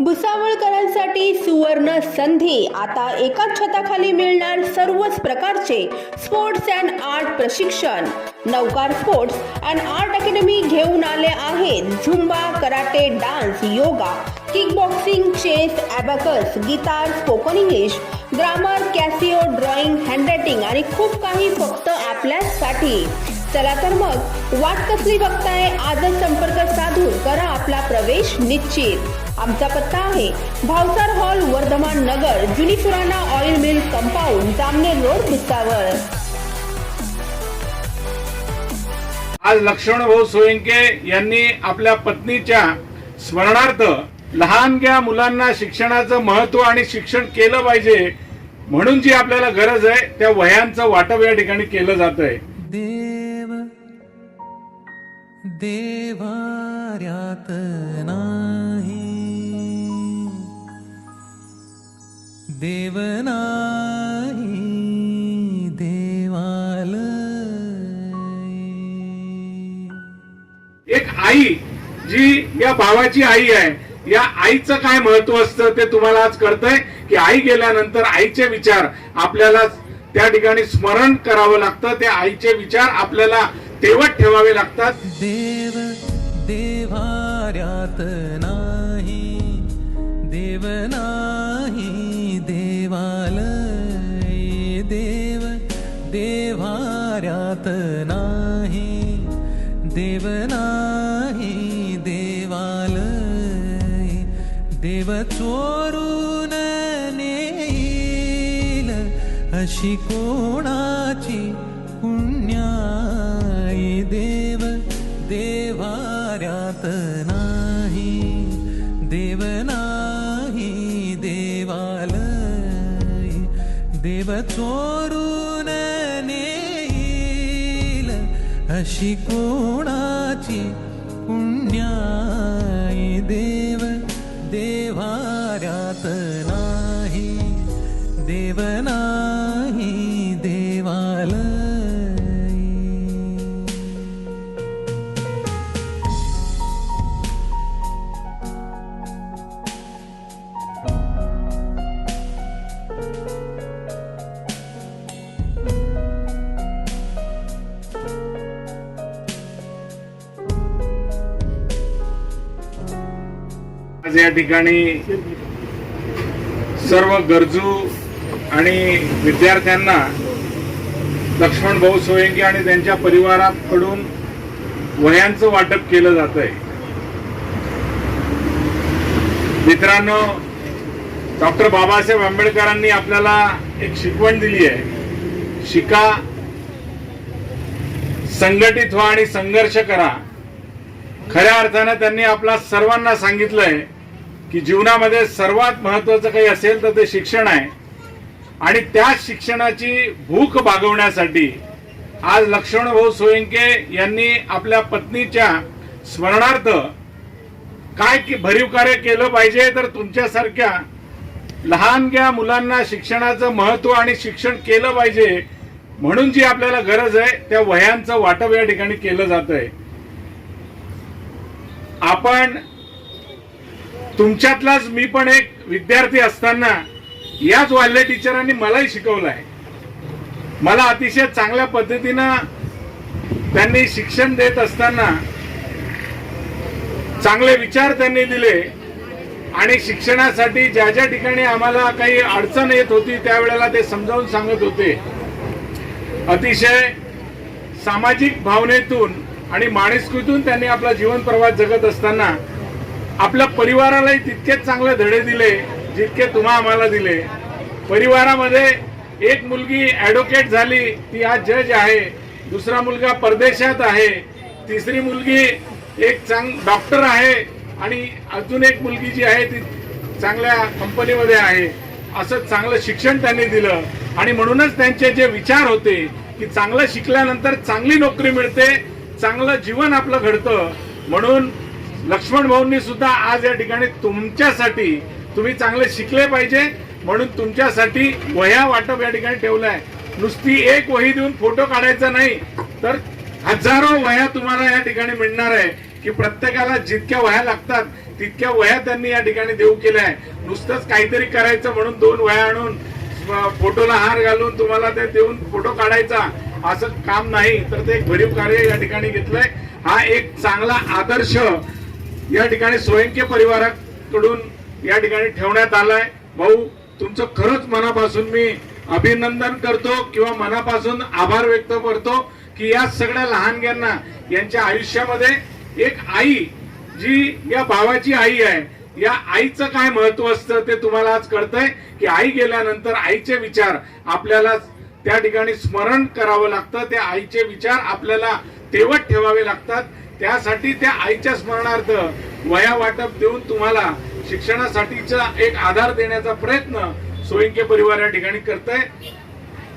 भुसावळकरांसाठी सुवर्ण संधी. आता एकाच छताखाली मिळणार सर्वच प्रकारचे स्पोर्ट्स अँड आर्ट प्रशिक्षण. नौकार स्पोर्ट्स अँड आर्ट अकॅडमी घेऊन आले आहेत. Zumba karate dance yoga kick boxing chess abacus guitar spoken English grammar Casio drawing handwriting आणि खूप काही फक्त आपल्यासाठी चला तर मग वाट कसली बघताय? आजच संपर्क साधून करा आपला प्रवेश निश्चित. आमचा पत्ता आहे. भावसार हॉल वर्धमान नगर जुनी Surana oil mill compound Jamner road Bhusawal. आज लक्ष्मण भाऊ सोयंके यांनी आपल्या पत्नीच्या स्मरणार्थ लहानग्या मुलांना शिक्षणाचं महत्त्व आणि शिक्षण केलं पाहिजे म्हणून जी आपल्याला गरज आहे त्या वह्यांचं वाटप या ठिकाणी केलं जात आहे देव देवार्यात नाही. एक आई जी या भावाची आई आहे या आईचं काय महत्त्व असतं ते तुम्हाला आज कळतंय की आई गेल्यानंतर आईचे विचार आपल्याला त्या ठिकाणी स्मरण करावं लागतं त्या आईचे विचार आपल्याला तेवत ठेवावे लागतात. देव देवार्यात जात नाही देव नाही देवालय देव चोरून नेईल अशी कोणाची पुण्याई देव देवाऱ्यात नाही देव नाही देवालय देव चोरून अशी आज या ठिकाणी सर्व गरजू आणि विद्यार्थ्यांना लक्ष्मण भाऊ सोयंकी आणि त्यांच्या परिवाराकडून वह्यांचं वाटप केलं जात आहे मित्रांनो डॉक्टर बाबासाहेब आंबेडकरांनी आपल्याला एक शिकवण दिली आहे. शिका संघटित व्हा आणि संघर्ष करा. खऱ्या अर्थानं त्यांनी आपला सर्वांना सांगितलंय की जीवनामध्ये सर्वात महत्वाचं काही असेल तर ते शिक्षण आहे. आणि त्या शिक्षणाची भूक भागवण्यासाठी आज लक्ष्मण भाऊ सोयंके यांनी आपल्या पत्नीच्या स्मरणार्थ काय की भरीव कार्य केलं पाहिजे तर तुमच्यासारख्या लहानग्या मुलांना शिक्षणाचं महत्त्व आणि शिक्षण केलं पाहिजे म्हणून जी आपल्याला गरज आहे त्या वह्यांचं वाटप या ठिकाणी केलं जात आहे आपण तुमच्यातलाच मी पण एक विद्यार्थी असताना याच वाल्य टीचरांनी मलाही शिकवलं आहे. मला अतिशय चांगल्या पद्धतीनं त्यांनी शिक्षण देत असताना चांगले विचार त्यांनी दिले आणि शिक्षणासाठी ज्या ज्या ठिकाणी आम्हाला काही अडचण येत होती त्यावेळेला ते समजावून सांगत होते. अतिशय सामाजिक भावनेतून आणि माणुसकीतून त्यांनी आपला जीवन प्रवास जगत असताना आपल्या परिवारालाही तितकेच चांगले धडे दिले जितके तुम्हा आम्हाला दिले. परिवारामध्ये एक मुलगी ॲडव्होकेट झाली ती आज जज आहे. दुसरा मुलगा परदेशात आहे. तिसरी मुलगी एक चांग डॉक्टर आहे. आणि अजून एक मुलगी जी आहे ती चांगल्या कंपनीमध्ये आहे. असं चांगलं शिक्षण त्यांनी दिलं. आणि म्हणूनच त्यांचे जे विचार होते की चांगलं शिकल्यानंतर चांगली नोकरी मिळते चांगलं जीवन आपलं घडतं. म्हणून लक्ष्मण भाऊंनी सुद्धा आज या ठिकाणी तुमच्यासाठी तुम्ही चांगले शिकले पाहिजे म्हणून तुमच्यासाठी वह्या वाटप या ठिकाणी ठेवलंय. नुसती एक वही देऊन फोटो काढायचा नाही तर हजारो वह्या तुम्हाला या ठिकाणी मिळणार आहे की प्रत्येकाला जितक्या वह्या लागतात तितक्या वह्या त्यांनी या ठिकाणी देऊ केल्या आहे. नुसतंच काहीतरी करायचं म्हणून दोन वह्या आणून फोटोला हार घालून तुम्हाला ते देऊन फोटो काढायचा असं काम नाही तर ते एक भरीव कार्य या ठिकाणी घेतलंय. हा एक चांगला आदर्श या ठिकाणी सोयंके परिवाराकडून या ठिकाणी ठेवण्यात आलाय. भाऊ तुमचं खरंच मनापासून मी अभिनंदन करतो किंवा मनापासून आभार व्यक्त करतो की या सगळ्या लहानग्यांना यांच्या आयुष्यामध्ये एक आई जी या भावाची आई आहे या आईचं काय महत्त्व असतं ते तुम्हाला आज कळतंय की आई गेल्यानंतर आईचे विचार आपल्याला त्या ठिकाणी स्मरण करावं लागतं त्या आईचे विचार आपल्याला तेवत ठेवावे लागतात. त्यासाठी त्या आईच्या स्मरणार्थ वया वाटप देऊन तुम्हाला शिक्षणासाठीचा एक आधार देण्याचा प्रयत्न सोयींके परिवार या ठिकाणी करतय.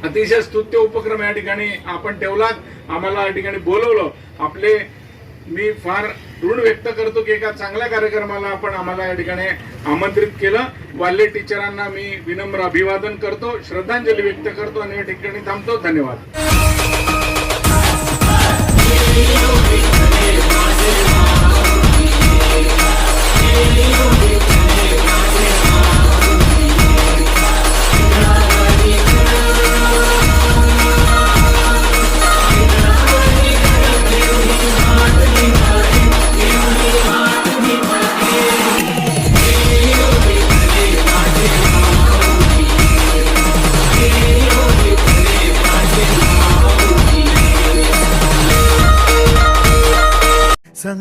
अतिशय स्तुत्य उपक्रम या ठिकाणी आपण ठेवलात. आम्हाला या ठिकाणी बोलवलं. आपले मी फार ऋण व्यक्त करतो की एका चांगल्या कार्यक्रमाला आपण आम्हाला या ठिकाणी आमंत्रित केलं. वाल्ले टीचरांना मी विनम्र अभिवादन करतो श्रद्धांजली व्यक्त करतो आणि या ठिकाणी थांबतो. धन्यवाद.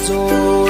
adore